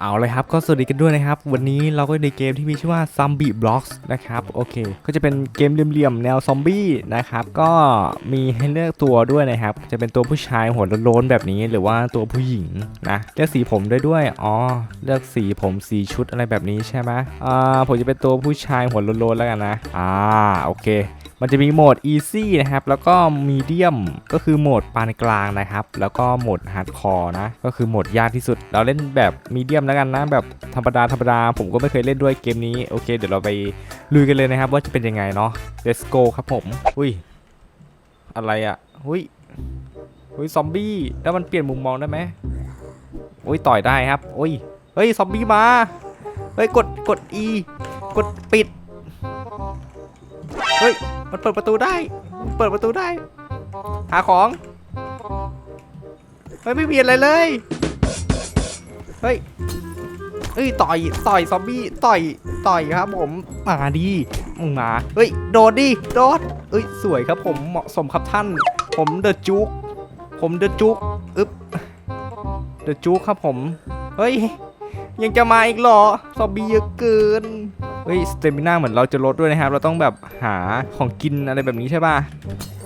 เอาเลยครับก็สวัสดีกันด้วยนะครับ วันนี้เราก็ในเกมที่มีชื่อว่า Zombie Blocks นะครับโอเค ก็จะเป็นเกมเหลี่ยมๆแนวซอมบี้นะครับก็มีให้เลือกตัวด้วยนะครับ จะเป็นตัวผู้ชายหัวโล้นๆแบบนี้หรือว่าตัวผู้หญิงนะเลือกสีผมได้ด้วยอ๋อเลือกสีผมสีชุดอะไรแบบนี้ใช่ไหมอ่าผมจะเป็นตัวผู้ชายหัวโล้นๆแล้วกันนะอ่าโอเค มันจะมีโหมด Easy นะครับ แล้วก็ Medium ก็คือโหมดปานกลางนะครับ แล้วก็โหมด Hardcore นะ ก็คือโหมดยากที่สุด เราเล่นแบบ Medium แล้วกันนะ แบบธรรมดาธรรมดา ผมก็ไม่เคยเล่นด้วยเกมนี้ โอเค เดี๋ยวเราไปลุยกันเลยนะครับ ว่าจะเป็นยังไงเนาะ Let's go ครับผม อุ้ย อะไรอะ่ะ อุ้ย อุ้ยซอมบี้ แล้วมันเปลี่ยนมุมมองได้ไหมอุ้ยต่อยได้ครับ อุ้ย เฮ้ยซอมบี้มา เฮ้ยกดกด E กดปิด เฮ้ย มันเปิดประตูได้ เปิดประตูได้ หาของ เฮ้ย ไม่มีอะไรเลย เฮ้ยเฮ้ยต่อยต่อยซอมบี้ต่อยต่อยครับ ผมมาดิมึงมาเฮ้ยโดดดิโดดเอ้ยสวยครับผมเหมาะสมครับท่าน ผมเดอะจุกผมเดอะจุกอึ๊บเดอะจุกครับผม เฮ้ย ยังจะมาอีกเหรอซอมบี้เยอะเกิน เฮ้ยสเตมิน่าเหมือนเราจะลดด้วยนะครับ เราต้องแบบหาของกินอะไรแบบนี้ใช่ป่ะ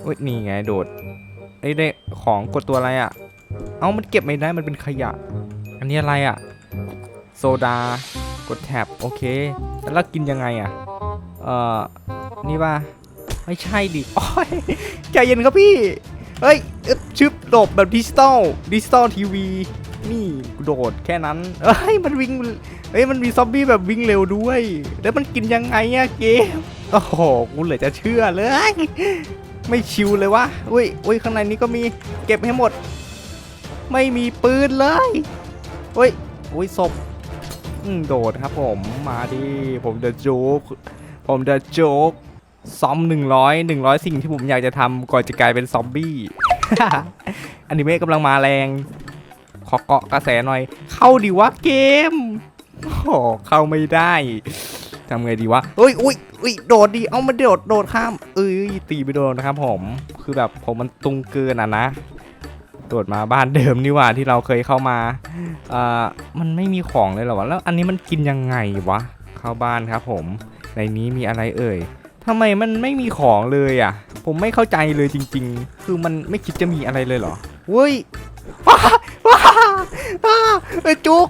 เฮ้ยนี่ไงโดดเอ้ได้ของกดตัวอะไรอะ เอามันเก็บไม่ได้มันเป็นขยะ อันนี้อะไรอะ โซดากดแท็บโอเค แล้วกินยังไงอะ เอ่อ นี่ป่ะ ไม่ใช่ดิโอ้ยใจเย็นครับพี่ เฮ้ยอึ๊บชึบแบบดิจิตอลดิจิตอลทีวี นี่โดดแค่นั้นเอ้ยมันวิ่งเฮ้ยมันมีซอมบี้แบบวิ่งเร็วด้วย แล้วมันกินยังไงอะเกมโอ้โหกูเหลือจะเชื่อเลย ไม่ชิวเลยวะอุ้ยอุ้ยข้างในนี้ก็มีเก็บให้หมด ไม่มีปืนเลยอุ้ยอุ้ยศพอืมโดดครับผมมาดิผมเดอะโจ๊กผมเดอะโจ๊กซอมหนึ่งร้อยหนึ่งร้อยสิ่งที่ผมอยากจะทำก่อนจะกลายเป็นซอมบี้อนิเมะกำลังมาแรง ขอเกาะกระแสหน่อย เข้าดิวะเกมโอ้เข้าไม่ได้ทำไงดีวะเอ้ยอุ้ยอุ้ยโดดดิเอามาโดดโดดข้าม เอ้ยตีไปโดนนะครับผมคือแบบผมมันตุงเกินอะนะโดดมาบ้านเดิมนี่ว่าที่เราเคยเข้ามาเอ่อมันไม่มีของเลยเหรอวะแล้วอันนี้มันกินยังไงวะเข้าบ้านครับผม ในนี้มีอะไรเอ่ยทำไมมันไม่มีของเลยอะ ผมไม่เข้าใจเลยจริง ๆ คือมันไม่คิดจะมีอะไรเลยเหรอเว้ย ว้าเอ้ยจุก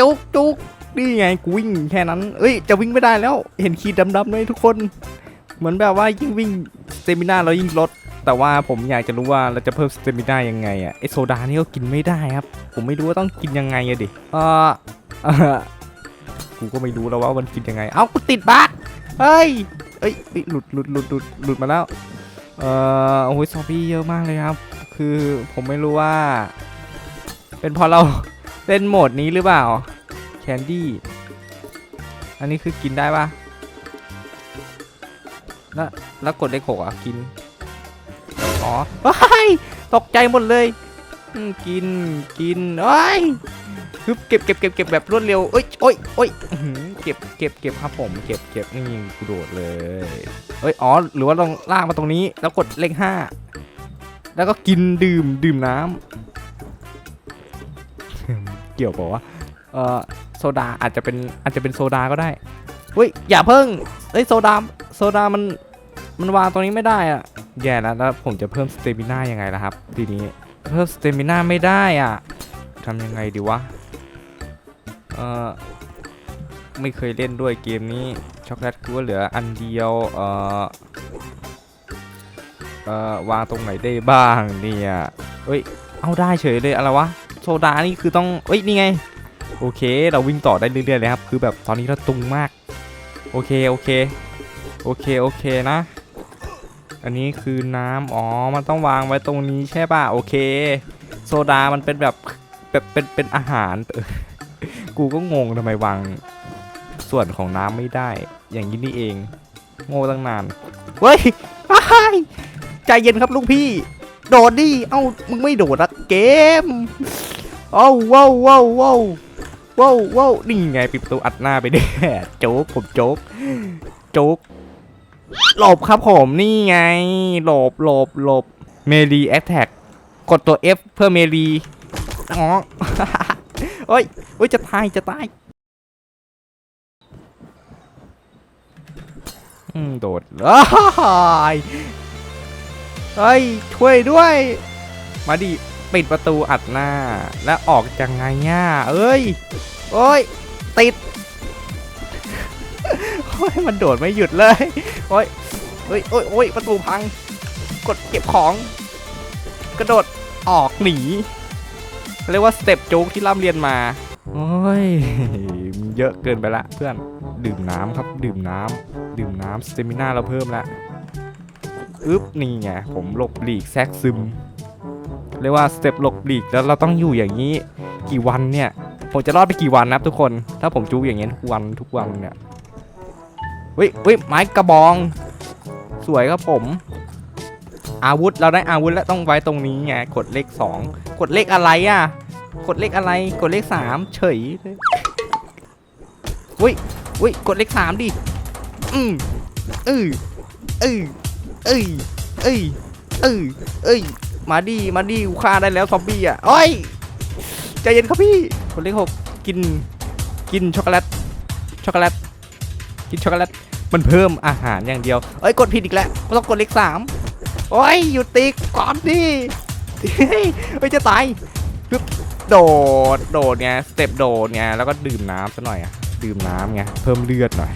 จุกจุกนี่ไงกูวิ่งแค่นั้น เอ้ยจะวิ่งไม่ได้แล้วเห็นขีดดำๆเลยทุกคน เหมือนแบบว่ายิ่งวิ่งสเตมินาเรายิ่งลด แต่ว่าผมอยากจะรู้ว่าเราจะเพิ่มสเตมินายังไงอะไอโซดานี่ก็กินไม่ได้ครับ ผมไม่รู้ว่าต้องกินยังไงอะดิเออเออกูก็ไม่รู้แล้วว่ามันกินยังไง เอ้ากูติดบั๊กเฮ้ยเอ้ยเอ้ยหลุดหลุดหลุดหลุดหลุดมาแล้ว เอ่อโอ้ยซอมบี้เยอะมากเลยครับ คือผมไม่รู้ว่า เป็นเพราะเรา เล่นโหมดนี้หรือเปล่า แคนดี้ อันนี้คือกินได้ปะแล้วแล้วกดเลขหกอะ กิน อ๋อว้ายตกใจหมดเลยกินกินเอ้ยฮึบเก็บเก็บเก็บเก็บแบบรวดเร็วเอ้ยโอ้ยโอ้ยเก็บเก็บเก็บครับผม เก็บเก็บนี่กูโดดเลยเอ้ยอ๋อหรือว่าลองลากมาตรงนี้ แล้วกดเลขห้าแล้วก็กินดื่มดื่มน้ำ เกี่ยวกับว่าเออโซดาอาจจะเป็นอาจจะเป็นโซดาก็ได้เฮ้ยอย่าเพิ่งเฮ้ยโซดาโซดามันมันวางตรงนี้ไม่ได้อะแย่แล้วแล้วผมจะเพิ่มสเตมิน่ายังไงล่ะครับ ทีนี้เพิ่มสเตมิน่าไม่ได้อะทำยังไงดีวะเออไม่เคยเล่นด้วยเกมนี้ช็อกโกแลตคือว่าเหลืออันเดียวเออเออวางตรงไหนได้บ้างเนี่ยเฮ้ยเอาได้เฉยเลยอะไรวะ โซดานี่คือต้องเอ้ยนี่ไง โอเค เราวิ่งต่อได้เรื่อยๆเลยครับ คือแบบตอนนี้เราตุงมาก โอเคโอเค โอเคโอเคนะ อันนี้คือน้ำอ๋อ มันต้องวางไว้ตรงนี้ใช่ป่ะ โอเค โซดามันเป็นแบบแบบเป็นเป็นอาหาร กูก็งงทำไมวางส่วนของน้ำไม่ได้ อย่างนี้นี่เอง โง่ตั้งนาน เฮ้ยใจเย็นครับลูกพี่ โดดดิ เอ้า มึงไม่โดดอะเกม เอ้าว้าวว้าวว้าวว้าวว้าวนี่ไงปิดประตูอัดหน้าไปเด้โจ๊กผมโจ๊กโจ๊กหลบครับผมนี่ไง หลบหลบหลบเมลีแอคแท็กกดตัว F เพื่อเมลีอ๋อโอ้ยโอ้ยจะตายจะตายโดดเอ้ยเฮ้ย ช่วยด้วย มาดิ ปิดประตูอัดหน้า แล้วออกยังไงเนี่ยเอ้ยโอ้ยติดโอ้ยมันโดดไม่หยุดเลยโอ้ยโอ้ยโอ้ยโอ้ยประตูพัง กดเก็บของ กระโดดออกหนีเรียกว่าสเต็ปโจ๊กที่ร่ำเรียนมาโอ้ยเยอะเกินไปละเพื่อนดื่มน้ำครับ ดื่มน้ำดื่มน้ำสเตมิน่าเราเพิ่มละอึ๊บนี่ไงผมหลบหลีกแซกซึม เรียกว่าสเต็ปหลบหลีกแล้วเราต้องอยู่อย่างนี้กี่วันเนี่ย ผมจะรอดไปกี่วันนะครับทุกคน ถ้าผมจูอย่างเงี้ยทุกวันทุกวันเนี่ยเฮ้ยเฮ้ยไม้กระบอง สวยครับผม อาวุธเราได้อาวุธแล้วต้องไว้ตรงนี้ไงกดเลขสองกดเลขอะไรอะ กดเลขอะไรกดเลขสามเฉยเลยอุ้ยอุ้ยกดเลขสามดิ อืมเออเออเอ้ยเอ้ยเอ้ยเอ้ย มาดิมาดิกูฆ่าได้แล้วซอมบี้อะโอ้ยใจเย็นครับพี่กดเลขหกกินกินช็อกโกแลตช็อกโกแลตกินช็อกโกแลตมันเพิ่มอาหารอย่างเดียวเอ้ยกดผิดอีกแล้วก็ต้องกดเลขสามโอ้ยหยุดตีก่อนดิเฮ้ยจะตายปึ๊บโดดโดดไงสเต็ปโดดไงแล้วก็ดื่มน้ำซะหน่อยอะดื่มน้ำไงเพิ่มเลือดหน่อย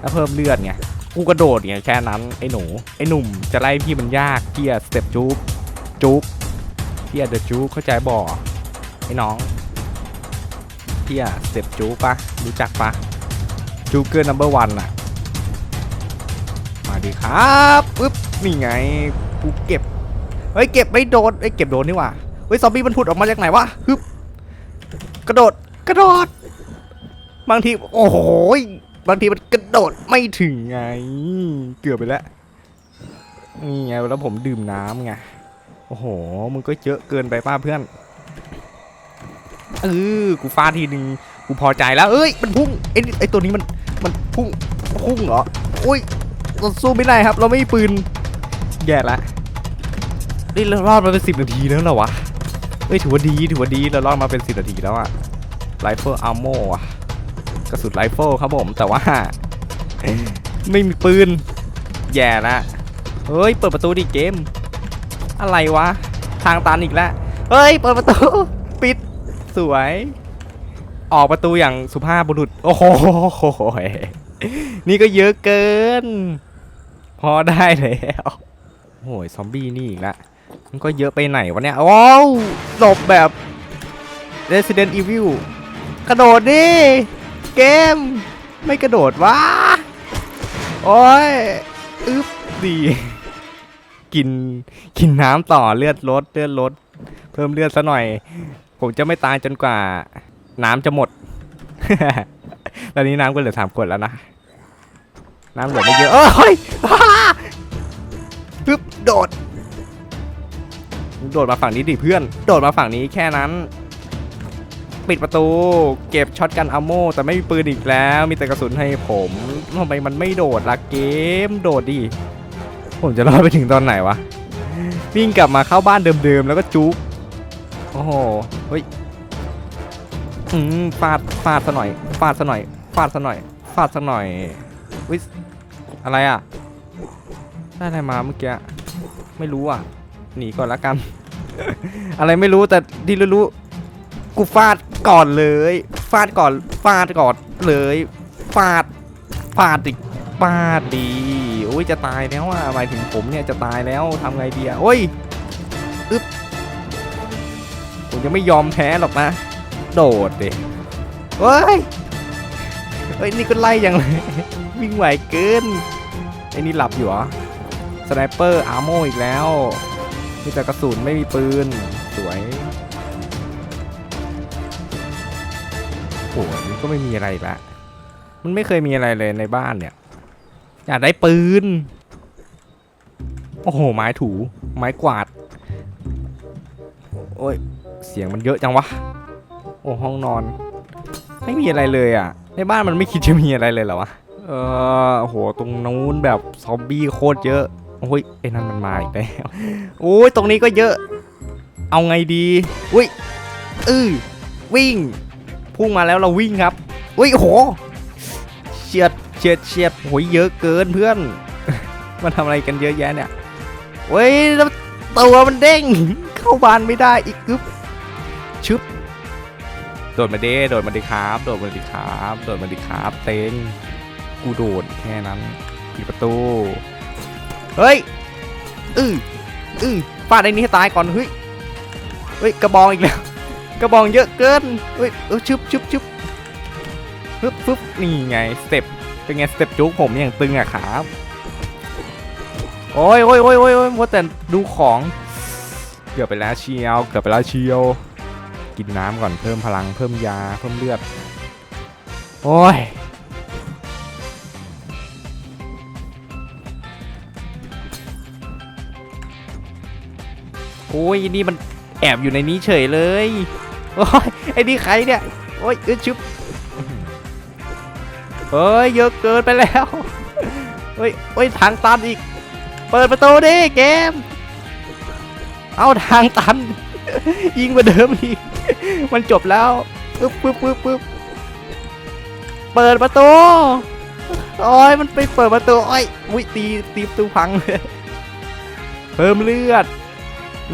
แล้วเพิ่มเลือดไงกูกระโดดไงแค่นั้นไอ้หนูไอ้หนุ่มจะไล่พี่มันยากเกียสเต็ปจุ๊บ จุ๊บเกียเดอะจุ๊บเข้าใจบ่อไอ้น้องเกียสเต็ปจุ๊บปะรู้จักปะจูเกอร์นัมเบอร์วันอะมาดีครับปึ๊บนี่ไงกูเก็บเฮ้ยเก็บไม่โดนเฮ้ยเก็บโดนนี่ว่าเฮ้ยซอมบี้มันผุดออกมาจากไหนวะฮึบกระโดดกระโดด บางทีโอ้โหบางทีมันกระโดดไม่ถึงไง เกือบไปแล้วนี่ไงแล้วผมดื่มน้ำไง โอ้โห มึงก็เยอะเกินไปป้าเพื่อน เออ กูฟาดทีหนึ่งกูพอใจแล้ว เอ้ย มันพุ่งไอ้ไอ้ตัวนี้มัน มันพุ่ง พุ่งเหรอ อุ้ย เราสู้ไม่ได้ครับ เราไม่มีปืน แย่ละนี่เรารอดมาเป็นสิบนาทีแล้วเหรอวะ เอ้ย ถือว่าดี ถือว่าดี เรารอดมาเป็นสิบนาทีแล้วอะไรเฟิลอาร์โมอะกระสุนไรเฟิลครับผม แต่ว่า ไม่มีปืน แย่ละเฮ้ย เปิดประตูดิเกม อะไรวะ ทางตันอีกแล้ว เฮ้ย เปิดประตู ปิด สวย ออกประตูอย่างสุภาพบุรุษ โอ้โห นี่ก็เยอะเกิน พอได้แล้วโอ้ยซอมบี้นี่อีกละมันก็เยอะไปไหนวะเนี่ย ว้าวหลบแบบ Resident Evil กระโดดดิ เกม ไม่กระโดดวะ โอ้ย อึ๊บดี กินกินน้ำต่อเลือดลดเลือดลด เพิ่มเลือดซะหน่อย ผมจะไม่ตายจนกว่า น้ำจะหมด ตอนนี้น้ำก็เหลือสามขวดแล้วนะ น้ำเหลือไม่เยอะเอ้ยปึ๊บโดด โดดมาฝั่งนี้ดิเพื่อน โดดมาฝั่งนี้แค่นั้น ปิดประตู เก็บช็อตกันอัมโมแต่ไม่มีปืนอีกแล้ว มีแต่กระสุนให้ผมทำไมมันไม่โดดล่ะเกม โดดดิ ผมจะรอดไปถึงตอนไหนวะ วิ่งกลับมาเข้าบ้านเดิมๆ แล้วก็จุ๊บโอ้โห เฮ้ย อืมฟาด ฟาดซะหน่อย ฟาดซะหน่อย ฟาดซะหน่อย ฟาดซะหน่อยวิสอะไรอะ ได้อะไรมาเมื่อกี้ ไม่รู้อะ หนีก่อนละกัน อะไรไม่รู้แต่ที่รู้ๆกูฟาดก่อนเลย ฟาดก่อน ฟาดก่อนเลย ฟาด ฟาดดิ ฟาดดีโอ้ยจะตายแล้วอะหมายถึงผมเนี่ยจะตายแล้วทำไงดีอะโอ้ยอึ๊บผมจะไม่ยอมแพ้หรอกนะ โดดดิเฮ้ยเฮ้ยนี่ก็ไล่ยังเลยวิ่งไหวเกินไอ้นี่หลับอยู่เหรอสไนเปอร์อาร์โมอีกแล้วมีแต่กระสุนไม่มีปืนสวยโอ้ยก็ไม่มีอะไรละมันไม่เคยมีอะไรเลยในบ้านเนี่ย อยากได้ปืน โอ้โห ไม้ถู ไม้กวาด โอ้ย เสียงมันเยอะจังวะ โอ้ห้องนอน ไม่มีอะไรเลยอะ ในบ้านมันไม่คิดจะมีอะไรเลยเหรอวะ เออโอ้โหตรงนู้นแบบซอมบี้โคตรเยอะ โอ้ยไอ้นั่นมันมาอีกแล้วโอ้ย ตรงนี้ก็เยอะ เอาไงดี อุ้ย อือวิ่ง พุ่งมาแล้วเราวิ่งครับ อุ้ยโอ้โห เฉียดเฉียดเฉียดโอ้ยเยอะเกินเพื่อน มันทำอะไรกันเยอะแยะเนี่ยเว้ยแล้วตัวมันเด้ง เข้าบานไม่ได้อีกกึบชึบโดดมาเด้โดดมาดิครับ โดดมาดิครับโดดมาดิครับเต็งกูโดดแค่นั้นปิดประตู เฮ้ยอืออือฟาดไอ้นี่ให้ตายก่อนเฮ้ยเฮ้ยกระบองอีกแล้วกระบองเยอะเกินเฮ้ยเออชึบชึบชึบ ปึ๊บปึ๊บนี่ไงสเต็ปเป็นไงสเต็ปจุกผมอย่างตึงอะครับโอ้ยโอ้ยโอ้ยโอ้ยโอ้ยมัวแต่ดูของเกือบไปแล้วเชียวเกือบไปแล้วเชียวกินน้ำก่อนเพิ่มพลังเพิ่มยาเพิ่มเลือดโอ้ยโอ้ยนี่มันแอบอยู่ในนี้เฉยเลย โอ้ยไอ้นี่ใครเนี่ย โอ้ยเออชุบ เฮ้ยเยอะเกินไปแล้วเฮ้ยเฮ้ยทางตันอีก เปิดประตูดิเกม เอาทางตัน ยิงมาเดิมอีก มันจบแล้วปึ๊บปึ๊บปึ๊บปึ๊บเปิดประตูโอ้ยมันไปเปิดประตูโอ้ยอุ้ยตีตีประตูพังเลยเพิ่มเลือด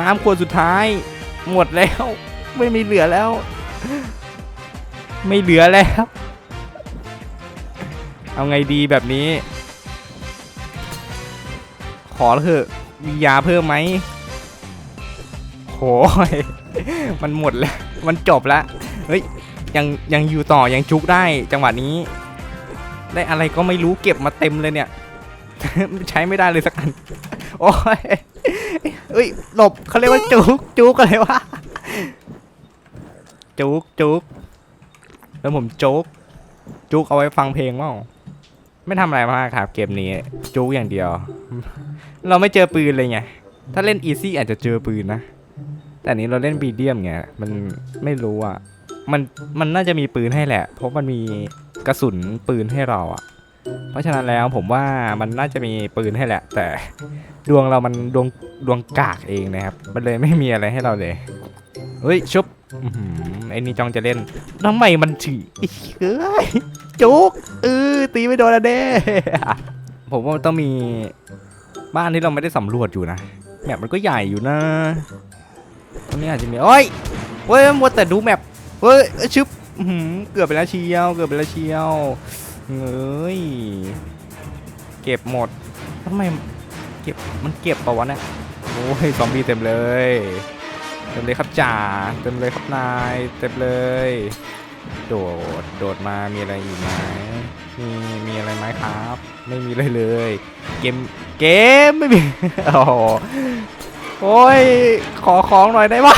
น้ำขวดสุดท้าย หมดแล้ว ไม่มีเหลือแล้ว ไม่เหลือแล้ว เอาไงดีแบบนี้ ขอเถอะมียาเพิ่มไหมโหยมันหมดแล้ว มันจบแล้ว เฮ้ย ยังยังอยู่ต่อ ยังจุกได้จังหวะนี้ ได้อะไรก็ไม่รู้เก็บมาเต็มเลยเนี่ย ใช้ไม่ได้เลยสักอัน โอ้ยเอ้ย หลบเขาเรียกว่าจุกจุกอะไรวะ จุกจุกแล้วผมจุกจุกเอาไว้ฟังเพลงว่า ไม่ทำอะไรมากครับเกมนี้จุกอย่างเดียว เราไม่เจอปืนเลยไง ถ้าเล่นอีซี่อาจจะเจอปืนนะ แต่นี้เราเล่นบีเดียมไงมันไม่รู้อะมันมันน่าจะมีปืนให้แหละ เพราะมันมีกระสุนปืนให้เราอะ เพราะฉะนั้นแล้วผมว่ามันน่าจะมีปืนให้แหละ แต่ดวงเรามันดวงดวงกากเองนะครับ มันเลยไม่มีอะไรให้เราเลย เฮ้ยชุบ อื้อหือไอ้นี่จองจะเล่นทำไมมันถึงเฮ้ยจุกเออตีไม่โดนอะเด้ ผมว่ามันต้องมีบ้านที่เราไม่ได้สำรวจอยู่นะแมปมันก็ใหญ่อยู่นะตรงนี้อาจจะมีโอ้ยเว้ยมัวแต่ดูแมปเฮ้ยเอ้ยชึบอื้อหือเกือบไปแล้วเชียวเกือบไปแล้วเชียวเอ้ยเก็บหมดทำไมเก็บมันเก็บเปล่าวะเนี่ยโอ้ยซอมบี้เต็มเลย เต็มเลยครับจ่าเต็มเลยครับนายเต็มเลย โดดโดดมามีอะไรอีกไหมมีมีอะไรไหมครับ ไม่มีเลยเลย เกมเกมไม่มีโอ้โหโอ้ยขอของหน่อยได้ปะ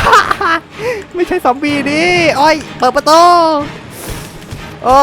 ไม่ใช่ซอมบี้ดิโอ้ยเปิดประตูโอ้